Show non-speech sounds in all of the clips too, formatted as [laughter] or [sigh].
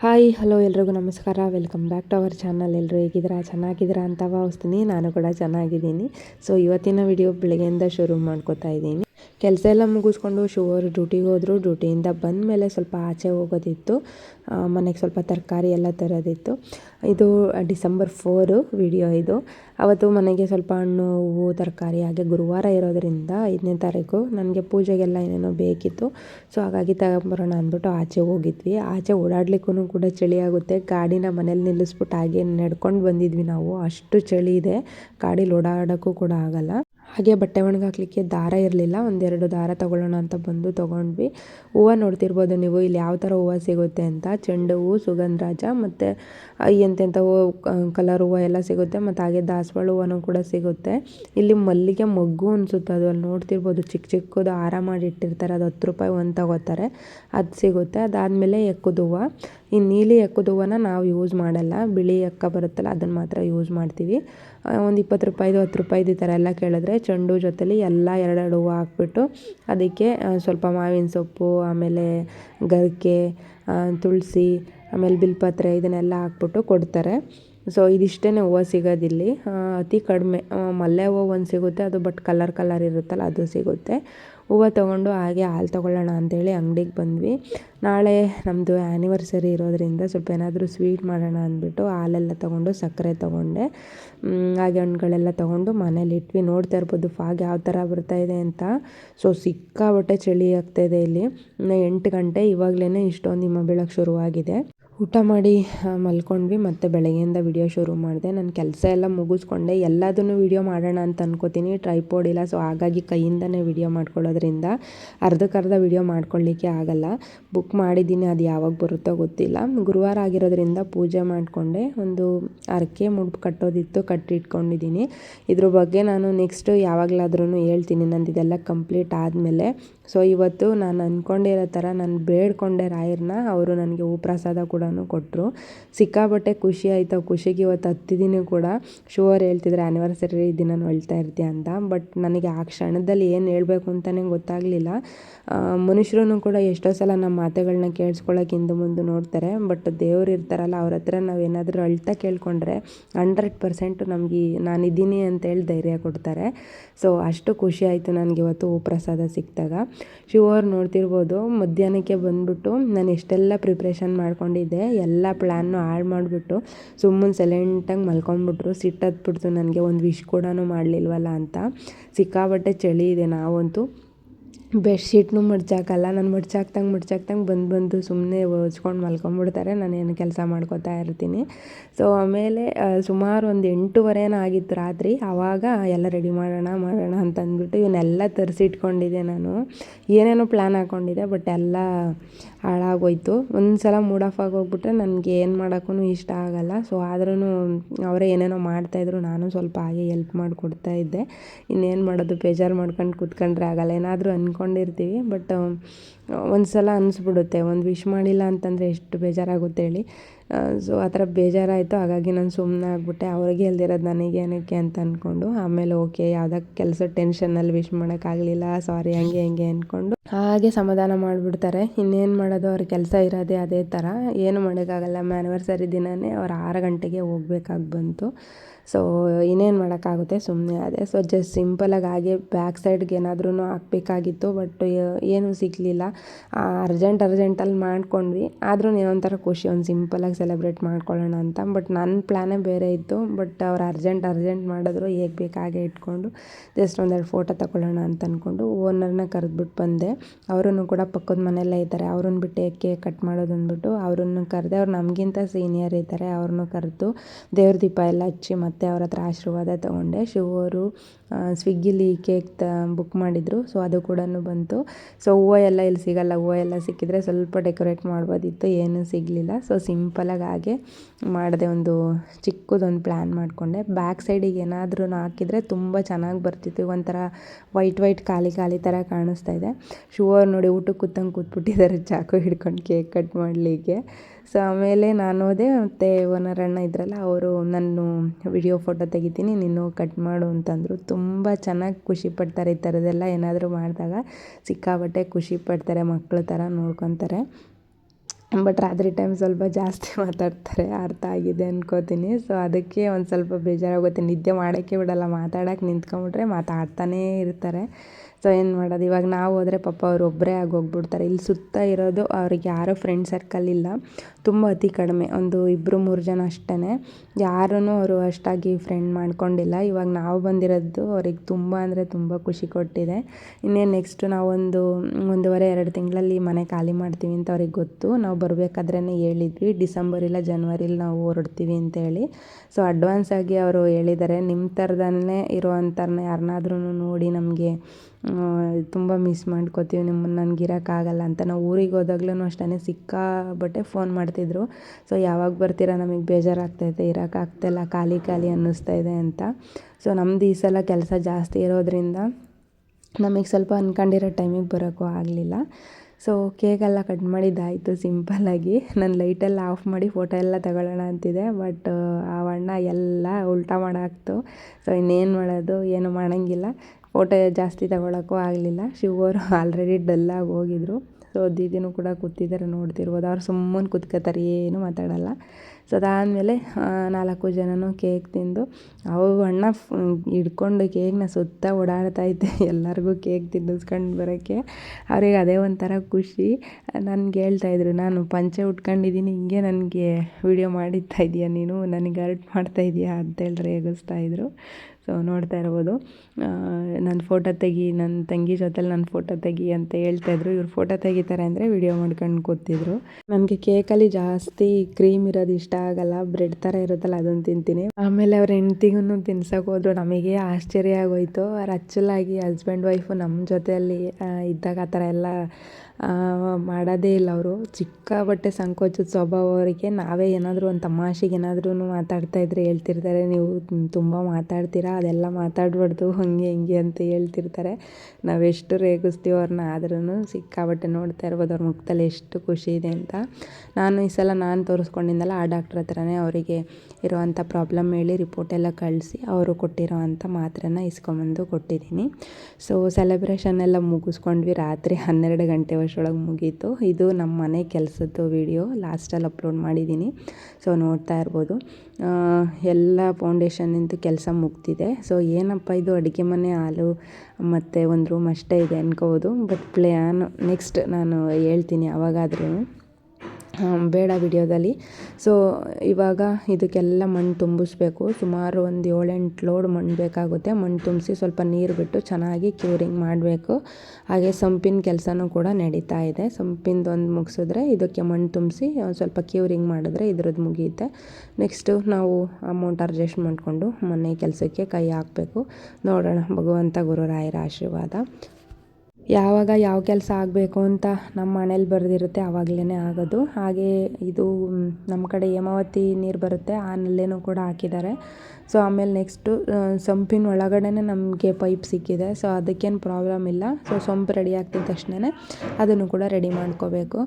Hi, hello ಎಲ್ರಿಗೂ ನಮಸ್ಕಾರ. Welcome back to our channel ಎಲ್ಲರೂ ಹೇಗಿದ್ದೀರಾ? ಚೆನ್ನಾಗಿದ್ದೀರಾ ಅಂತ ಭಾವಿಸ್ತೀನಿ. ನಾನು ಕೂಡ ಚೆನ್ನಾಗಿದ್ದೀನಿ. ಸೊ ಇವತ್ತಿನ ವಿಡಿಯೋ ಬೆಳಗ್ಗೆಯಿಂದ ಶುರು ಮಾಡ್ಕೋತಾ ಇದ್ದೀನಿ. ಕೆಲಸ ಎಲ್ಲ ಮುಗಿಸ್ಕೊಂಡು ಶುವರ್ ಡ್ಯೂಟಿಗೆ ಹೋದರು. ಡ್ಯೂಟಿಯಿಂದ ಬಂದ ಮೇಲೆ ಸ್ವಲ್ಪ ಆಚೆ ಹೋಗೋದಿತ್ತು. ಮನೆಗೆ ಸ್ವಲ್ಪ ತರಕಾರಿ ಎಲ್ಲ ತರೋದಿತ್ತು. ಇದು ಡಿಸೆಂಬರ್ ಫೋರು ವಿಡಿಯೋ ಇದು. ಅವತ್ತು ಮನೆಗೆ ಸ್ವಲ್ಪ ಹಣ್ಣು, ಹೂವು, ತರಕಾರಿ ಹಾಗೆ ಗುರುವಾರ ಇರೋದರಿಂದ ಐದನೇ ತಾರೀಕು ನನಗೆ ಪೂಜೆಗೆಲ್ಲ ಏನೇನೋ ಬೇಕಿತ್ತು. ಸೊ, ಹಾಗಾಗಿ ತಗೊಂಬರೋಣ ಅಂದ್ಬಿಟ್ಟು ಆಚೆ ಹೋಗಿದ್ವಿ. ಆಚೆ ಓಡಾಡ್ಲಿಕ್ಕೂ ಕೂಡ ಚಳಿ ಆಗುತ್ತೆ. ಗಾಡಿನ ಮನೇಲಿ ನಿಲ್ಲಿಸ್ಬಿಟ್ಟು ಹಾಗೆ ನಡ್ಕೊಂಡು ಬಂದಿದ್ವಿ ನಾವು. ಅಷ್ಟು ಚಳಿ ಇದೆ. ಗಾಡೀಲಿ ಓಡಾಡೋಕ್ಕೂ ಕೂಡ ಆಗಲ್ಲ. ಹಾಗೆ ಬಟ್ಟೆ ಒಣಗಾಕ್ಲಿಕ್ಕೆ ದಾರ ಇರಲಿಲ್ಲ, ಒಂದೆರಡು ದಾರ ತೊಗೊಳ್ಳೋಣ ಅಂತ ಬಂದು ತೊಗೊಂಡ್ವಿ. ಹೂವು ನೋಡ್ತಿರ್ಬೋದು ನೀವು, ಇಲ್ಲಿ ಯಾವ ಥರ ಹೂವು ಸಿಗುತ್ತೆ ಅಂತ. ಚೆಂಡು ಹೂವು ಸುಗಂಧರಾಜ ಮತ್ತು ಎಂತೆಂಥ ಹೂವು ಕಲರ್ ಹೂವು ಎಲ್ಲ ಸಿಗುತ್ತೆ ಮತ್ತು ಹಾಗೆ ದಾಸವಾಳ ಹೂವನೂ ಕೂಡ ಸಿಗುತ್ತೆ. ಇಲ್ಲಿ ಮಲ್ಲಿಗೆ ಮೊಗ್ಗು ಅನಿಸುತ್ತೆ ಅದು, ಅಲ್ಲಿ ನೋಡ್ತಿರ್ಬೋದು ಚಿಕ್ಕ ಚಿಕ್ಕದು ಹಾರ ಮಾಡಿ ಇಟ್ಟಿರ್ತಾರೆ, ಅದು ಹತ್ತು ರೂಪಾಯಿ ಒಂದು ತಗೋತಾರೆ, ಅದು ಸಿಗುತ್ತೆ. ಅದಾದಮೇಲೆ ಎಕ್ಕದ ಹೂವು. ಈ ನೀಲಿ ಎಕ್ಕದ ಹೂವನ ನಾವು ಯೂಸ್ ಮಾಡಲ್ಲ, ಬಿಳಿ ಎಕ್ಕ ಬರುತ್ತಲ್ಲ ಅದನ್ನು ಮಾತ್ರ ಯೂಸ್ ಮಾಡ್ತೀವಿ. ಒಂದು ಇಪ್ಪತ್ತು ರೂಪಾಯಿದು ಹತ್ತು ರೂಪಾಯಿದು ಈ ಥರ ಎಲ್ಲ ಕೇಳಿದ್ರೆ ಚೆಂಡು ಜೊತೆಲಿ ಎಲ್ಲ ಎರಡೆರಡು ಹೂವು ಹಾಕ್ಬಿಟ್ಟು ಅದಕ್ಕೆ ಸ್ವಲ್ಪ ಮಾವಿನ ಸೊಪ್ಪು, ಆಮೇಲೆ ಗರಿಕೆ ತುಳಸಿ, ಆಮೇಲೆ ಬಿಲ್ಪತ್ರೆ ಇದನ್ನೆಲ್ಲ ಹಾಕ್ಬಿಟ್ಟು ಕೊಡ್ತಾರೆ. ಸೊ ಇದಿಷ್ಟೇ ಹೂವು ಸಿಗೋದಿಲ್ಲಿ. ಅತಿ ಕಡಿಮೆ ಮಲ್ಲೆ ಹೂವು ಒಂದು ಸಿಗುತ್ತೆ, ಅದು ಬಟ್ ಕಲರ್ ಕಲರ್ ಇರುತ್ತಲ್ಲ, ಅದು ಸಿಗುತ್ತೆ. ಹೂವು ತೊಗೊಂಡು ಹಾಗೆ ಹಾಲು ತೊಗೊಳ್ಳೋಣ ಅಂತೇಳಿ ಅಂಗಡಿಗೆ ಬಂದ್ವಿ. ನಾಳೆ ನಮ್ಮದು ಆ್ಯನಿವರ್ಸರಿ ಇರೋದರಿಂದ ಸ್ವಲ್ಪ ಏನಾದರೂ ಸ್ವೀಟ್ ಮಾಡೋಣ ಅಂದ್ಬಿಟ್ಟು ಹಾಲೆಲ್ಲ ತೊಗೊಂಡು ಸಕ್ಕರೆ ತೊಗೊಂಡೆ. ಹಾಗೆ ಹಣ್ಣುಗಳೆಲ್ಲ ತೊಗೊಂಡು ಮನೇಲಿ ಇಟ್ವಿ. ನೋಡ್ತಾ ಇರ್ಬೋದು ಫಾಗ್ ಯಾವ ಥರ ಬರ್ತಾಯಿದೆ ಅಂತ. ಸೊ ಸಿಕ್ಕಾಬಟ್ಟೆ ಚಳಿ ಆಗ್ತಾಯಿದೆ ಇಲ್ಲಿ. ಇನ್ನು ಎಂಟು ಗಂಟೆ ಇವಾಗಲೇ ಇಷ್ಟೊಂದು ಹಿಮ ಬೀಳೋಕ್ಕೆ ಶುರುವಾಗಿದೆ. ಊಟ ಮಾಡಿ ಮಲ್ಕೊಂಡ್ವಿ. ಮತ್ತು ಬೆಳಗ್ಗೆಯಿಂದ ವಿಡಿಯೋ ಶುರು ಮಾಡಿದೆ. ನನ್ನ ಕೆಲಸ ಎಲ್ಲ ಮುಗಿಸ್ಕೊಂಡೆ. ಎಲ್ಲದನ್ನು ವಿಡಿಯೋ ಮಾಡೋಣ ಅಂತ ಅನ್ಕೋತೀನಿ. ಟ್ರೈಪೋಡ್ ಇಲ್ಲ. ಸೊ ಹಾಗಾಗಿ ಕೈಯಿಂದನೇ ವಿಡಿಯೋ ಮಾಡ್ಕೊಳ್ಳೋದ್ರಿಂದ ಅರ್ಧಕ್ಕರ್ಧ ವಿಡಿಯೋ ಮಾಡ್ಕೊಳ್ಳಿಕ್ಕೆ ಆಗಲ್ಲ. ಬುಕ್ ಮಾಡಿದ್ದೀನಿ. ಅದು ಯಾವಾಗ ಬರುತ್ತೋ ಗೊತ್ತಿಲ್ಲ. ಗುರುವಾರ ಆಗಿರೋದ್ರಿಂದ ಪೂಜೆ ಮಾಡಿಕೊಂಡೆ. ಒಂದು ಅರಕೆ ಮುಡ್ಪು ಕಟ್ಟೋದಿತ್ತು. ಕಟ್ಟಿಟ್ಕೊಂಡಿದ್ದೀನಿ. ಇದ್ರ ಬಗ್ಗೆ ನಾನು ನೆಕ್ಸ್ಟು ಯಾವಾಗಲಾದ್ರೂ ಹೇಳ್ತೀನಿ. ನಂದು ಇದೆಲ್ಲ ಕಂಪ್ಲೀಟ್ ಆದಮೇಲೆ ಸೊ ಇವತ್ತು ನಾನು ಅಂದ್ಕೊಂಡಿರೋ ಥರ ನಾನು ಬೇಡ್ಕೊಂಡೆ ರಾಯರನ್ನ ಅವರು ನನಗೆ ಹೂ ಪ್ರಸಾದ ಕೂಡ ಕೊಟ್ಟರು ಸಿಕ್ಕಾಬಟ್ಟೆ ಖುಷಿ ಆಯಿತು. ಖುಷಿಗೆ ಇವತ್ತು ಹತ್ತಿದ್ದೀನಿ ಕೂಡ ಶುವರ್ ಹೇಳ್ತಿದ್ರೆ ಆ್ಯನಿವರ್ಸರಿ ದಿನ ಹೇಳ್ತಾ ಇರ್ತೀಯ ಅಂತ. ಬಟ್ ನನಗೆ ಆ ಕ್ಷಣದಲ್ಲಿ ಏನು ಹೇಳಬೇಕು ಅಂತಲೇ ಗೊತ್ತಾಗಲಿಲ್ಲ. ಮನುಷ್ಯರು ಕೂಡ ಎಷ್ಟೋ ಸಲ ನಮ್ಮ ಮಾತುಗಳನ್ನ ಕೇಳಿಸ್ಕೊಳ್ಳೋಕೆ ಹಿಂದೆ ಮುಂದೆ ನೋಡ್ತಾರೆ. ಬಟ್ ದೇವ್ರು ಇರ್ತಾರಲ್ಲ, ಅವ್ರ ಹತ್ರ ನಾವು ಏನಾದರೂ ಅಳ್ತಾ ಕೇಳ್ಕೊಂಡ್ರೆ ಹಂಡ್ರೆಡ್ ಪರ್ಸೆಂಟ್ ನಮಗೆ ನಾನಿದ್ದೀನಿ ಅಂತೇಳಿ ಧೈರ್ಯ ಕೊಡ್ತಾರೆ. ಸೊ ಅಷ್ಟು ಖುಷಿ ಆಯಿತು ನನಗೆ ಇವತ್ತು ಹೂ ಪ್ರಸಾದ ಸಿಕ್ಕಿದಾಗ. ಶಿವವ್ರು ನೋಡ್ತಿರ್ಬೋದು. ಮಧ್ಯಾಹ್ನಕ್ಕೆ ಬಂದುಬಿಟ್ಟು ನಾನು ಎಷ್ಟೆಲ್ಲ ಪ್ರಿಪ್ರೇಷನ್ ಮಾಡ್ಕೊಂಡಿದ್ದೆ, ಎಲ್ಲ ಪ್ಲ್ಯಾನ್ನು ಹಾಳು ಮಾಡಿಬಿಟ್ಟು ಸುಮ್ಮನೆ ಸೈಲೆಂಟಾಗಿ ಮಲ್ಕೊಂಡ್ಬಿಟ್ರು. ಸಿಟ್ಟು ನನಗೆ ಒಂದು ವಿಶ್ ಕೂಡ ಮಾಡಲಿಲ್ವಲ್ಲ ಅಂತ. ಸಿಕ್ಕಾಪಟ್ಟೆ ಚಳಿ ಇದೆ ನಾವಂತೂ. ಬೆಡ್ಶೀಟ್ನು ಮಡ್ಚಾಕಲ್ಲ. ನಾನು ಮಡ್ಚಾಕ್ದಂಗೆ ಮಡ್ಚಾಕ್ದಂಗೆ ಬಂದು ಬಂದು ಸುಮ್ಮನೆ ಹೊಚ್ಕೊಂಡು ಮಲ್ಕೊಂಬಿಡ್ತಾರೆ. ಏನು ಕೆಲಸ ಮಾಡ್ಕೋತಾ ಇರ್ತೀನಿ. ಸೊ ಆಮೇಲೆ ಸುಮಾರು ಒಂದು ಎಂಟೂವರೆನೋ ಆಗಿತ್ತು ರಾತ್ರಿ. ಆವಾಗ ಎಲ್ಲ ರೆಡಿ ಮಾಡೋಣ ಮಾಡೋಣ ಅಂತ ಅಂದ್ಬಿಟ್ಟು ಇವನ್ನೆಲ್ಲ ತರಿಸಿಟ್ಕೊಂಡಿದ್ದೆ ನಾನು. ಏನೇನೋ ಪ್ಲ್ಯಾನ್ ಹಾಕ್ಕೊಂಡಿದ್ದೆ ಬಟ್ ಎಲ್ಲ ಹಾಳಾಗೋಯ್ತು. ಒಂದು ಸಲ ಮೂಡ್ ಆಫ್ ಆಗಿ ಹೋಗ್ಬಿಟ್ರೆ ನನಗೆ ಏನು ಮಾಡೋಕ್ಕೂ ಇಷ್ಟ ಆಗಲ್ಲ. ಸೊ ಆದ್ರೂ ಅವರೇ ಏನೇನೋ ಮಾಡ್ತಾಯಿದ್ರು ನಾನು ಸ್ವಲ್ಪ ಹಾಗೆ ಹೆಲ್ಪ್ ಮಾಡಿಕೊಡ್ತಾ ಇದ್ದೆ. ಇನ್ನೇನು ಮಾಡೋದು, ಬೇಜಾರು ಮಾಡ್ಕೊಂಡು ಕೂತ್ಕೊಂಡ್ರೆ ಆಗಲ್ಲ. ಏನಾದರೂ ಅಂದ್ಕೊಂಡಿರ್ತೀವಿ ಬಟ್ ಒಂದು ಸಲ ಅನಿಸ್ಬಿಡುತ್ತೆ, ಒಂದು ವಿಶ್ ಮಾಡಿಲ್ಲ ಅಂತಂದರೆ ಎಷ್ಟು ಬೇಜಾರಾಗುತ್ತೆ ಹೇಳಿ. ಸೊ ಆ ಥರ ಬೇಜಾರಾಯಿತು, ಹಾಗಾಗಿ ನಾನು ಸುಮ್ಮನೆ ಆಗಿಬಿಟ್ಟೆ. ಅವ್ರಿಗೆ ಹೇಳ್ದಿರೋದು ನನಗೆ ಏನಕ್ಕೆ ಅಂತ ಅಂದ್ಕೊಂಡು ಆಮೇಲೆ ಓಕೆ ಯಾವುದೋ ಕೆಲಸ ಟೆನ್ಷನಲ್ಲಿ ವಿಶ್ ಮಾಡೋಕ್ಕಾಗಲಿಲ್ಲ ಸಾರಿ ಹಂಗೆ ಹಂಗೆ ಅಂದ್ಕೊಂಡು ಹಾಗೆ ಸಮಾಧಾನ ಮಾಡಿಬಿಡ್ತಾರೆ. ಇನ್ನೇನು ಮಾಡೋದು, ಅವ್ರ ಕೆಲಸ ಇರೋದೇ ಅದೇ ಥರ. ಏನು ಮಾಡೋಕ್ಕಾಗಲ್ಲ ಆ್ಯನಿವರ್ಸರಿ ದಿನವೇ ಅವ್ರು ಆರು ಗಂಟೆಗೆ ಹೋಗ್ಬೇಕಾಗಿ ಬಂತು. ಸೊ ಇನ್ನೇನು ಮಾಡೋಕ್ಕಾಗುತ್ತೆ ಸುಮ್ಮನೆ ಅದೇ. ಸೊ ಜಸ್ಟ್ ಸಿಂಪಲಾಗಿ ಹಾಗೆ ಬ್ಯಾಕ್ ಸೈಡ್ಗೆ ಏನಾದ್ರೂ ಹಾಕ್ಬೇಕಾಗಿತ್ತು ಬಟ್ ಏನೂ ಸಿಗಲಿಲ್ಲ. ಅರ್ಜೆಂಟ್ ಅರ್ಜೆಂಟಲ್ಲಿ ಮಾಡ್ಕೊಂಡ್ವಿ. ಆದ್ರೂ ಒಂಥರ ಖುಷಿ, ಒಂದು ಸಿಂಪಲಾಗಿ ಸೆಲೆಬ್ರೇಟ್ ಮಾಡ್ಕೊಳ್ಳೋಣ ಅಂತ. ಬಟ್ ನನ್ನ ಪ್ಲ್ಯಾನೇ ಬೇರೆ ಇತ್ತು. ಬಟ್ ಅವ್ರು ಅರ್ಜೆಂಟ್ ಅರ್ಜೆಂಟ್ ಮಾಡಿದ್ರು, ಹೇಗೆ ಬೇಕು ಹಾಗೆ ಇಟ್ಕೊಂಡು ಜಸ್ಟ್ ಒಂದೆರಡು ಫೋಟೋ ತಗೊಳ್ಳೋಣ ಅಂತ ಅಂದ್ಕೊಂಡು ಓನರ್ನ ಕರೆದ್ಬಿಟ್ಟು ಬಂದೆ. ಅವರನ್ನು ಕೂಡ ಪಕ್ಕದ ಮನೆಯಲ್ಲೇ ಇದ್ದಾರೆ. ಅವ್ರನ್ನ ಬಿಟ್ಟು ಏಕೆ ಕಟ್ ಮಾಡೋದು ಅಂದ್ಬಿಟ್ಟು ಅವ್ರನ್ನು ಕರೆದೆ. ಅವ್ರು ನಮಗಿಂತ ಸೀನಿಯರ್ ಇದ್ದಾರೆ. ಅವ್ರನ್ನೂ ಕರೆದು ದೇವ್ರ ದೀಪ ಎಲ್ಲ ಹಚ್ಚಿ ಮತ್ತೆ ಅವ್ರ ಹತ್ರ ಆಶೀರ್ವಾದ ತೊಗೊಂಡೆ. ಶಿವ ಅವರು ಸ್ವಿಗ್ಗಿಲಿ ಕೇಕ್ ತ ಬುಕ್ ಮಾಡಿದರು. ಸೊ ಅದು ಕೂಡ ಬಂತು. ಸೊ ಹೂವು ಎಲ್ಲ ಇಲ್ಲಿ ಸಿಗಲ್ಲ. ಹೂವು ಎಲ್ಲ ಸಿಕ್ಕಿದ್ರೆ ಸ್ವಲ್ಪ ಡೆಕೋರೇಟ್ ಮಾಡ್ಬೋದಿತ್ತು. ಏನೂ ಸಿಗಲಿಲ್ಲ. ಸೊ ಸಿಂಪಲಾಗಿ ಹಾಗೆ ಮಾಡಿದೆ. ಒಂದು ಚಿಕ್ಕದೊಂದು ಪ್ಲ್ಯಾನ್ ಮಾಡಿಕೊಂಡೆ. ಬ್ಯಾಕ್ ಸೈಡಿಗೆ ಏನಾದ್ರೂ ಹಾಕಿದರೆ ತುಂಬ ಚೆನ್ನಾಗಿ ಬರ್ತಿತ್ತು. ಒಂಥರ ವೈಟ್ ವೈಟ್ ಖಾಲಿ ಖಾಲಿ ಥರ ಕಾಣಿಸ್ತಾ ಇದೆ. ಶುವರ್ ನೋಡಿ ಊಟಕ್ಕೆ ಕೂತಂಗೆ ಕೂತ್ಬಿಟ್ಟಿದ್ದಾರೆ. [laughs] ಚಾಕು ಹಿಡ್ಕೊಂಡು ಕೇಕ್ ಕಟ್ ಮಾಡಲಿಕ್ಕೆ. ಸೊ ಆಮೇಲೆ ನಾನು ಹೋದೆ ಮತ್ತು ಓನರ್ ಅಣ್ಣ ಇದ್ರಲ್ಲ, ಅವರು ನಾನು ವಿಡಿಯೋ ಫೋಟೋ ತೆಗಿತೀನಿ, ನೀನು ಕಟ್ ಮಾಡು ಅಂತಂದರು. ತುಂಬ ಚೆನ್ನಾಗಿ ಖುಷಿ ಪಡ್ತಾರೆ ಈ ಥರದ್ದೆಲ್ಲ ಏನಾದರೂ ಮಾಡಿದಾಗ. ಸಿಕ್ಕಾಪಟ್ಟೆ ಖುಷಿ ಪಡ್ತಾರೆ ಮಕ್ಳ ಥರ ನೋಡ್ಕೊತಾರೆ. ಬಟ್ ರಾತ್ರಿ ಟೈಮ್ ಸ್ವಲ್ಪ ಜಾಸ್ತಿ [laughs] ಮಾತಾಡ್ತಾರೆ, ಅರ್ಥ ಆಗಿದೆ ಅನ್ಕೋತೀನಿ. ಸೊ ಅದಕ್ಕೆ ಒಂದು ಸ್ವಲ್ಪ ಬೇಜಾರಾಗುತ್ತೆ. ನಿದ್ದೆ ಮಾಡೋಕ್ಕೆ ಬಿಡಲ್ಲ, ಮಾತಾಡೋಕೆ ನಿಂತ್ಕೊಂಬಿಟ್ರೆ ಮಾತಾಡ್ತಾನೇ ಇರ್ತಾರೆ. ಸೊ ಏನು ಮಾಡೋದು? ಇವಾಗ ನಾವು ಹೋದರೆ ಪಾಪ ಅವ್ರು ಒಬ್ಬರೇ ಆಗಿ ಹೋಗ್ಬಿಡ್ತಾರೆ. ಇಲ್ಲಿ ಸುತ್ತ ಇರೋದು ಅವ್ರಿಗೆ ಯಾರೂ ಫ್ರೆಂಡ್ ಸರ್ಕಲ್ ಇಲ್ಲ. ತುಂಬ ಅತಿ ಕಡಿಮೆ, ಒಂದು ಇಬ್ಬರು ಮೂರು ಜನ ಅಷ್ಟೇ ಯಾರೂ ಅವರು ಅಷ್ಟಾಗಿ ಫ್ರೆಂಡ್ ಮಾಡ್ಕೊಂಡಿಲ್ಲ. ಇವಾಗ ನಾವು ಬಂದಿರೋದು ಅವ್ರಿಗೆ ತುಂಬ ಅಂದರೆ ತುಂಬ ಖುಷಿ ಕೊಟ್ಟಿದೆ. ಇನ್ನೇನು ನೆಕ್ಸ್ಟು ನಾವೊಂದು ಒಂದೂವರೆ, ಎರಡು ತಿಂಗಳಲ್ಲಿ ಮನೆ ಖಾಲಿ ಮಾಡ್ತೀವಿ ಅಂತ ಅವ್ರಿಗೆ ಗೊತ್ತು. ನಾವು ಬರಬೇಕಾದ್ರೇ ಹೇಳಿದ್ವಿ. ಡಿಸೆಂಬರ್ ಇಲ್ಲ ಜನ್ವರಿಲಿ ನಾವು ಹೊರಡ್ತೀವಿ ಅಂತೇಳಿ. ಸೊ ಅಡ್ವಾನ್ಸ್ ಆಗಿ ಅವರು ಹೇಳಿದ್ದಾರೆ ನಿಮ್ಮ ಥರದಲ್ಲೇ ಇರುವಂಥವ್ರನ್ನ ಯಾರನ್ನಾದ್ರೂ ನೋಡಿ ನಮಗೆ ತುಂಬ ಮಿಸ್ ಮಾಡ್ಕೋತೀವಿ. ನಿಮ್ಮನ್ನು ನನಗೆ ಇರೋಕ್ಕಾಗಲ್ಲ ಅಂತ. ನಾವು ಊರಿಗೆ ಹೋದಾಗ್ಲೂ ಅಷ್ಟೇ ಸಿಕ್ಕಾಬಟ್ಟೆ ಫೋನ್ ಮಾಡ್ತಿದ್ರು. ಸೊ ಯಾವಾಗ ಬರ್ತೀರಾ? ನಮಗೆ ಬೇಜಾರಾಗ್ತೈತೆ. ಇರೋಕ್ಕಾಗ್ತಾಯಿಲ್ಲ ಖಾಲಿ ಖಾಲಿ ಅನ್ನಿಸ್ತಾ ಇದೆ ಅಂತ. ಸೊ ನಮ್ಮದು ಈ ಸಲ ಕೆಲಸ ಜಾಸ್ತಿ ಇರೋದ್ರಿಂದ ನಮಗೆ ಸ್ವಲ್ಪ ಅನ್ಕೊಂಡಿರೋ ಟೈಮಿಗೆ ಬರೋಕ್ಕೂ ಆಗಲಿಲ್ಲ. ಸೊ ಕೇಕೆಲ್ಲ ಕಟ್ ಮಾಡಿದ್ದಾಯಿತು ಸಿಂಪಲ್ಲಾಗಿ. ನಾನು ಲೈಟೆಲ್ಲ ಆಫ್ ಮಾಡಿ ಫೋಟೋ ಎಲ್ಲ ತಗೊಳ್ಳೋಣ ಅಂತಿದೆ ಬಟ್ ಆ ಅಣ್ಣ ಎಲ್ಲ ಉಲ್ಟಾ ಮಾಡಾಕ್ತು. ಸೊ ಇನ್ನೇನು ಮಾಡೋದು, ಏನು ಮಾಡೋಂಗಿಲ್ಲ. ಫೋಟೋ ಜಾಸ್ತಿ ತಗೊಳಕ್ಕೂ ಆಗಲಿಲ್ಲ. ಶಿವು ಅವರು [laughs] ಆಲ್ರೆಡಿ ಡಲ್ಲಾಗಿ ಹೋಗಿದ್ರು. ಸೊ ದೀದಿನೂ ಕೂಡ ಕೂತಿದ್ದಾರೆ ನೋಡ್ತಿರ್ಬೋದು. ಅವ್ರು ಸುಮ್ಮನೆ ಕೂತ್ಕೋತಾರೆ, ಏನೂ ಮಾತಾಡಲ್ಲ. ಸೊ ಅದಾದಮೇಲೆ ನಾಲ್ಕು ಜನನೂ ಕೇಕ್ ತಿಂದು, ಅವು ಅಣ್ಣ ಹಿಡ್ಕೊಂಡು ಕೇಕ್ನ ಸುತ್ತ ಓಡಾಡ್ತಾ ಇದ್ದೆ. [laughs] ಎಲ್ಲರಿಗೂ ಕೇಕ್ ತಿನ್ನಿಸ್ಕೊಂಡು ಬರೋಕ್ಕೆ. ಅವ್ರಿಗೆ ಅದೇ ಒಂಥರ ಖುಷಿ. ನನಗೆ ಹೇಳ್ತಾಯಿದ್ರು ನಾನು ಪಂಚೆ ಉಟ್ಕೊಂಡಿದ್ದೀನಿ, ಹಿಂಗೆ ನನಗೆ ವಿಡಿಯೋ ಮಾಡಿತ್ತಾ ಇದೀಯ ನೀನು, ನನಗೆ ಅರ್ಟ್ ಮಾಡ್ತಾಯಿದ್ದೀಯಾ ಅಂತೇಳಿ ರೇಗಿಸ್ತಾಯಿದ್ರು ಸೊ ನೋಡ್ತಾ ಇರ್ಬೋದು. ನನ್ನ ಫೋಟೋ ತೆಗಿ ನನ್ನ ತಂಗಿ ಜೊತೆಲಿ ನನ್ನ ಫೋಟೋ ತೆಗಿ ಅಂತ ಹೇಳ್ತಾಯಿದ್ರು ಇವ್ರು ಫೋಟೋ ತೆಗಿತಾರೆ ಅಂದರೆ ವಿಡಿಯೋ ಮಾಡ್ಕೊಂಡು ಕೂತಿದ್ರು. ನನಗೆ ಕೇಕಲ್ಲಿ ಜಾಸ್ತಿ ಕ್ರೀಮ್ ಇರೋದು ಇಷ್ಟ ಆಗಲ್ಲ. ಬ್ರೆಡ್ ಥರ ಇರುತ್ತಲ್ಲ ಅದನ್ನು ತಿಂತೀನಿ. ಆಮೇಲೆ ಅವ್ರ ಹೆಂಡ್ತಿಗೂ ತಿನ್ಸೋಕೆ ಹೋದ್ರು. ನಮಗೆ ಆಶ್ಚರ್ಯ ಆಗೋಯ್ತು. ಅವ್ರ ಅಚ್ಚಲಾಗಿ ಹಸ್ಬೆಂಡ್ ವೈಫು ನಮ್ಮ ಜೊತೆಯಲ್ಲಿ ಇದ್ದಾಗ ಆ ಥರ ಎಲ್ಲ ಮಾಡೋದೇ ಇಲ್ಲ ಅವರು. ಸಿಕ್ಕಾಪಟ್ಟೆ ಸಂಕೋಚದ ಸ್ವಭಾವ ಅವರಿಗೆ ನಾವೇ ಏನಾದರೂ ಒಂದು ತಮಾಷೆಗೆ ಏನಾದ್ರೂ ಮಾತಾಡ್ತಾ ಇದ್ರೆ ಹೇಳ್ತಿರ್ತಾರೆ, ನೀವು ತುಂಬ ಮಾತಾಡ್ತೀರಾ, ಅದೆಲ್ಲ ಮಾತಾಡಬಾರ್ದು, ಹಂಗೆ ಹಿಂಗೆ ಅಂತ ಹೇಳ್ತಿರ್ತಾರೆ. ನಾವೆಷ್ಟು ರೇಗಿಸ್ತೀವೋ ಅವ್ರನ್ನ ಆದ್ರೂ ಸಿಕ್ಕಾಪಟ್ಟೆ ನೋಡ್ತಾ ಇರ್ಬೋದು, ಅವ್ರ ಮುಖದಲ್ಲಿ ಎಷ್ಟು ಖುಷಿ ಇದೆ ಅಂತ. ನಾನು ಈ ಸಲ ನಾನು ತೋರಿಸ್ಕೊಂಡಿದ್ದಲ್ಲ ಆ ಡಾಕ್ಟ್ರ್ ಹತ್ರನೇ ಅವರಿಗೆ ಇರುವಂಥ ಪ್ರಾಬ್ಲಮ್ ಹೇಳಿ ರಿಪೋರ್ಟ್ ಎಲ್ಲ ಕಳಿಸಿ ಅವರು ಕೊಟ್ಟಿರೋ ಅಂಥ ಮಾತ್ರೆನ ಇಸ್ಕೊಂಬಂದು ಕೊಟ್ಟಿದ್ದೀನಿ. ಸೊ ಸೆಲೆಬ್ರೇಷನ್ ಎಲ್ಲ ಮುಗಿಸ್ಕೊಂಡ್ವಿ ರಾತ್ರಿ ಹನ್ನೆರಡು ಗಂಟೆ ವರ್ಷೊಳಗೆ ಮುಗೀತು. ಇದು ನಮ್ಮ ಮನೆ ಕೆಲಸದ್ದು ವೀಡಿಯೋ. ಲಾಸ್ಟಲ್ಲಿ ಅಪ್ಲೋಡ್ ಮಾಡಿದ್ದೀನಿ ಸೊ ನೋಡ್ತಾ ಇರ್ಬೋದು. ಎಲ್ಲ ಫೌಂಡೇಶನ್ನಿಂದು ಕೆಲಸ ಮುಗ್ದಿದೆ. ಸೊ ಏನಪ್ಪ ಇದು? ಅಡುಗೆ ಮನೆ, ಹಾಲು ಮತ್ತು ಒಂದು ರೂಮ್ ಅಷ್ಟೇ ಇದೆ ಅನ್ಕೋಬೋದು. ಬಟ್ ಪ್ಲ್ಯಾನ್ ನೆಕ್ಸ್ಟ್ ನಾನು ಹೇಳ್ತೀನಿ ಯಾವಾಗಾದ್ರೂ ಬೇಡ ವಿಡಿಯೋದಲ್ಲಿ. ಸೊ ಇವಾಗ ಇದಕ್ಕೆಲ್ಲ ಮಣ್ಣು ತುಂಬಿಸ್ಬೇಕು. ಸುಮಾರು ಒಂದು ಏಳೆಂಟು ಲೋಡ್ ಮಣ್ಣು ಬೇಕಾಗುತ್ತೆ. ಮಣ್ಣು ತುಂಬಿಸಿ ಸ್ವಲ್ಪ ನೀರು ಬಿಟ್ಟು ಚೆನ್ನಾಗಿ ಕ್ಯೂರಿಂಗ್ ಮಾಡಬೇಕು. ಹಾಗೆ ಸಂಪಿನ ಕೆಲಸನೂ ಕೂಡ ನಡೀತಾ ಇದೆ. ಸಂಪಿಂದು ಒಂದು ಮುಗಿಸಿದ್ರೆ ಇದಕ್ಕೆ ಮಣ್ಣು ತುಂಬಿಸಿ ಸ್ವಲ್ಪ ಕ್ಯೂರಿಂಗ್ ಮಾಡಿದ್ರೆ ಇದ್ರದ್ದು ಮುಗಿಯುತ್ತೆ. ನೆಕ್ಸ್ಟು ನಾವು ಅಮೌಂಟ್ ಅಡ್ಜಸ್ಟ್ ಮಾಡಿಕೊಂಡು ಮನೆ ಕೆಲಸಕ್ಕೆ ಕೈ ಹಾಕಬೇಕು. ನೋಡೋಣ. ಭಗವಂತ ಗುರುರಾಯರ ಆಶೀರ್ವಾದ. ಯಾವಾಗ ಯಾವ ಕೆಲಸ ಆಗಬೇಕು ಅಂತ ನಮ್ಮ ಮನೇಲಿ ಬರೆದಿರುತ್ತೆ ಆವಾಗಲೇ ಆಗೋದು. ಹಾಗೆ ಇದು ನಮ್ಮ ಕಡೆ ಹೇಮಾವತಿ ನೀರು ಬರುತ್ತೆ, ಆ ನಲ್ಲಿನೂ ಕೂಡ ಹಾಕಿದ್ದಾರೆ. ಸೊ ಆಮೇಲೆ ನೆಕ್ಸ್ಟು ಸಂಪಿನ ಒಳಗಡೆ ನಮಗೆ ಪೈಪ್ ಸಿಕ್ಕಿದೆ. ಸೊ ಅದಕ್ಕೇನು ಪ್ರಾಬ್ಲಮ್ ಇಲ್ಲ. ಸೊ ಸೊಂಪು ರೆಡಿ ಆಗ್ತಿದ್ದ ತಕ್ಷಣವೇ ಅದನ್ನು ಕೂಡ ರೆಡಿ ಮಾಡ್ಕೋಬೇಕು.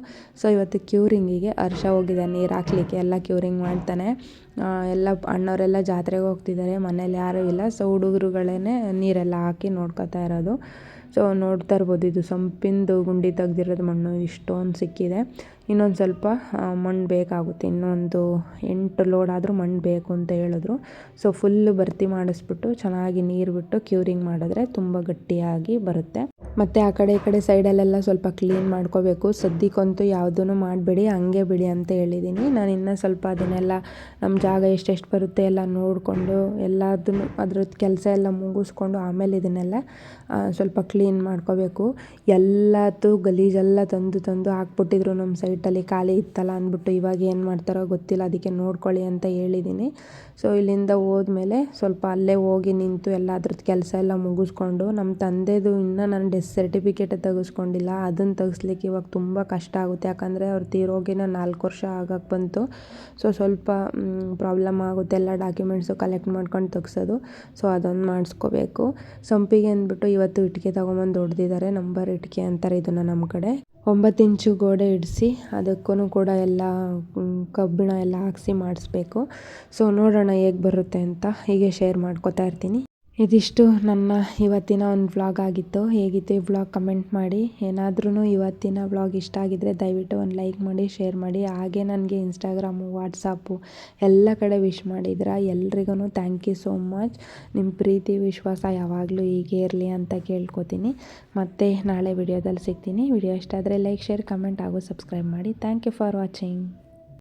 ಸೊ ಇವತ್ತು ಕ್ಯೂರಿಂಗಿಗೆ ಹರ್ಷ ಹೋಗಿದೆ, ನೀರು ಹಾಕ್ಲಿಕ್ಕೆ. ಎಲ್ಲ ಕ್ಯೂರಿಂಗ್ ಮಾಡ್ತಾನೆ. ಎಲ್ಲ ಅಣ್ಣವರೆಲ್ಲ ಜಾತ್ರೆಗೆ ಹೋಗ್ತಿದ್ದಾರೆ, ಮನೇಲಿ ಯಾರೂ ಇಲ್ಲ. ಸೊ ಹುಡುಗರುಗಳೇ ನೀರೆಲ್ಲ ಹಾಕಿ ನೋಡ್ಕೋತಾ ಇರೋದು. ಸೊ ನೋಡ್ತಾ ಇರ್ಬೋದು, ಇದು ಸಂಪಿಂದು ಗುಂಡಿ ತೆಗ್ದಿರೋದು ಮಣ್ಣು, ಇಷ್ಟೊಂದು ಸಿಕ್ಕಿದೆ. ಇನ್ನೊಂದು ಸ್ವಲ್ಪ ಮಣ್ಣು ಬೇಕಾಗುತ್ತೆ. ಇನ್ನೊಂದು ಎಂಟು ಲೋಡ್ ಆದರೂ ಮಣ್ಣು ಬೇಕು ಅಂತ ಹೇಳಿದ್ರು. ಸೊ ಫುಲ್ಲು ಭರ್ತಿ ಮಾಡಿಸ್ಬಿಟ್ಟು ಚೆನ್ನಾಗಿ ನೀರು ಬಿಟ್ಟು ಕ್ಯೂರಿಂಗ್ ಮಾಡಿದ್ರೆ ತುಂಬ ಗಟ್ಟಿಯಾಗಿ ಬರುತ್ತೆ. ಮತ್ತು ಆ ಕಡೆ ಈ ಕಡೆ ಸೈಡಲ್ಲೆಲ್ಲ ಸ್ವಲ್ಪ ಕ್ಲೀನ್ ಮಾಡ್ಕೋಬೇಕು. ಸದ್ಯಕ್ಕಂತೂ ಯಾವುದೂ ಮಾಡಬೇಡಿ, ಹಂಗೆ ಬಿಡಿ ಅಂತ ಹೇಳಿದ್ದೀನಿ ನಾನು ಇನ್ನೂ ಸ್ವಲ್ಪ ಅದನ್ನೆಲ್ಲ ನಮ್ಮ ಜಾಗ ಎಷ್ಟೆಷ್ಟು ಬರುತ್ತೆ ಎಲ್ಲ ನೋಡಿಕೊಂಡು ಎಲ್ಲದನ್ನು ಅದ್ರದ್ದು ಕೆಲಸ ಎಲ್ಲ ಮುಗಿಸ್ಕೊಂಡು ಆಮೇಲೆ ಇದನ್ನೆಲ್ಲ ಸ್ವಲ್ಪ ಕ್ಲೀನ್ ಮಾಡ್ಕೋಬೇಕು. ಎಲ್ಲದೂ ಗಲೀಜೆಲ್ಲ ತಂದು ತಂದು ಹಾಕ್ಬಿಟ್ಟಿದ್ರು ನಮ್ಮ ಸೈಟಲ್ಲಿ ಖಾಲಿ ಇತ್ತಲ್ಲ ಅಂದ್ಬಿಟ್ಟು ಇವಾಗ ಏನು ಮಾಡ್ತಾರೋ ಗೊತ್ತಿಲ್ಲ, ಅದಕ್ಕೆ ನೋಡ್ಕೊಳ್ಳಿ ಅಂತ ಹೇಳಿದ್ದೀನಿ ಸೊ ಇಲ್ಲಿಂದ ಹೋದ್ಮೇಲೆ ಸ್ವಲ್ಪ ಅಲ್ಲೇ ಹೋಗಿ ನಿಂತು ಎಲ್ಲ ಅದ್ರದ್ದು ಕೆಲಸ ಎಲ್ಲ ಮುಗಿಸ್ಕೊಂಡು ನಮ್ಮ ತಂದೆದು ಇನ್ನೂ ನಾನು ಡೆತ್ ಸರ್ಟಿಫಿಕೇಟೇ ತೆಗೆಸ್ಕೊಂಡಿಲ್ಲ, ಅದನ್ನು ತೆಗೆಸ್ಲಿಕ್ಕೆ ಇವಾಗ ತುಂಬ ಕಷ್ಟ ಆಗುತ್ತೆ. ಯಾಕಂದರೆ ಅವ್ರು ತೀರೋಗಿನ ನಾಲ್ಕು ವರ್ಷ ಆಗಕ್ಕೆ ಬಂತು. ಸೊ ಸ್ವಲ್ಪ ಪ್ರಾಬ್ಲಮ್ ಆಗುತ್ತೆ ಎಲ್ಲ ಡಾಕ್ಯುಮೆಂಟ್ಸು ಕಲೆಕ್ಟ್ ಮಾಡ್ಕೊಂಡು ತೆಗ್ಸೋದು. ಸೊ ಅದೊಂದು ಮಾಡಿಸ್ಕೋಬೇಕು. ಸಂಪಿಗೆ ಅಂದ್ಬಿಟ್ಟು ಇವತ್ತು ಇಟ್ಟಿಗೆ ತೊಗೊಂಬಂದು ಹೊಡೆದಿದ್ದಾರೆ ನಂಬರ್ ಇಟ್ಟಿಗೆ ಅಂತಾರೆ ಇದನ್ನು ನಮ್ಮ ಕಡೆ. ಒಂಬತ್ತು ಇಂಚು ಗೋಡೆ ಇಡಿಸಿ ಅದಕ್ಕೂ ಕೂಡ ಎಲ್ಲ ಕಬ್ಬಿಣ ಎಲ್ಲ ಹಾಕ್ಸಿ ಮಾಡಿಸ್ಬೇಕು. ಸೊ ನೋಡೋಣ ಹೇಗೆ ಬರುತ್ತೆ ಅಂತ ಹೀಗೆ ಶೇರ್ ಮಾಡ್ಕೋತಾ ಇರ್ತೀನಿ. ಇದಿಷ್ಟು ನನ್ನ ಇವತ್ತಿನ ಒಂದು ವ್ಲಾಗ್ ಆಗಿತ್ತು. ಹೇಗಿತ್ತು ಈ ವ್ಲಾಗ್ ಕಮೆಂಟ್ ಮಾಡಿ. ಏನಾದ್ರೂ ಇವತ್ತಿನ ವ್ಲಾಗ್ ಇಷ್ಟ ಆಗಿದ್ದರೆ ದಯವಿಟ್ಟು ಒಂದು ಲೈಕ್ ಮಾಡಿ ಶೇರ್ ಮಾಡಿ. ಹಾಗೆ ನನಗೆ ಇನ್ಸ್ಟಾಗ್ರಾಮು ವಾಟ್ಸಪ್ಪು ಎಲ್ಲ ಕಡೆ ವಿಶ್ ಮಾಡಿದ್ರ ಎಲ್ರಿಗೂ ಥ್ಯಾಂಕ್ ಯು ಸೋ ಮಚ್ ನಿಮ್ಮ ಪ್ರೀತಿ, ವಿಶ್ವಾಸ ಯಾವಾಗಲೂ ಹೀಗೆ ಇರಲಿ ಅಂತ ಕೇಳ್ಕೊತೀನಿ. ಮತ್ತು ನಾಳೆ ವಿಡಿಯೋದಲ್ಲಿ ಸಿಗ್ತೀನಿ. ವಿಡಿಯೋ ಇಷ್ಟ ಆದರೆ ಲೈಕ್ ಶೇರ್ ಕಮೆಂಟ್ ಹಾಗೂ ಸಬ್ಸ್ಕ್ರೈಬ್ ಮಾಡಿ. Thank you for watching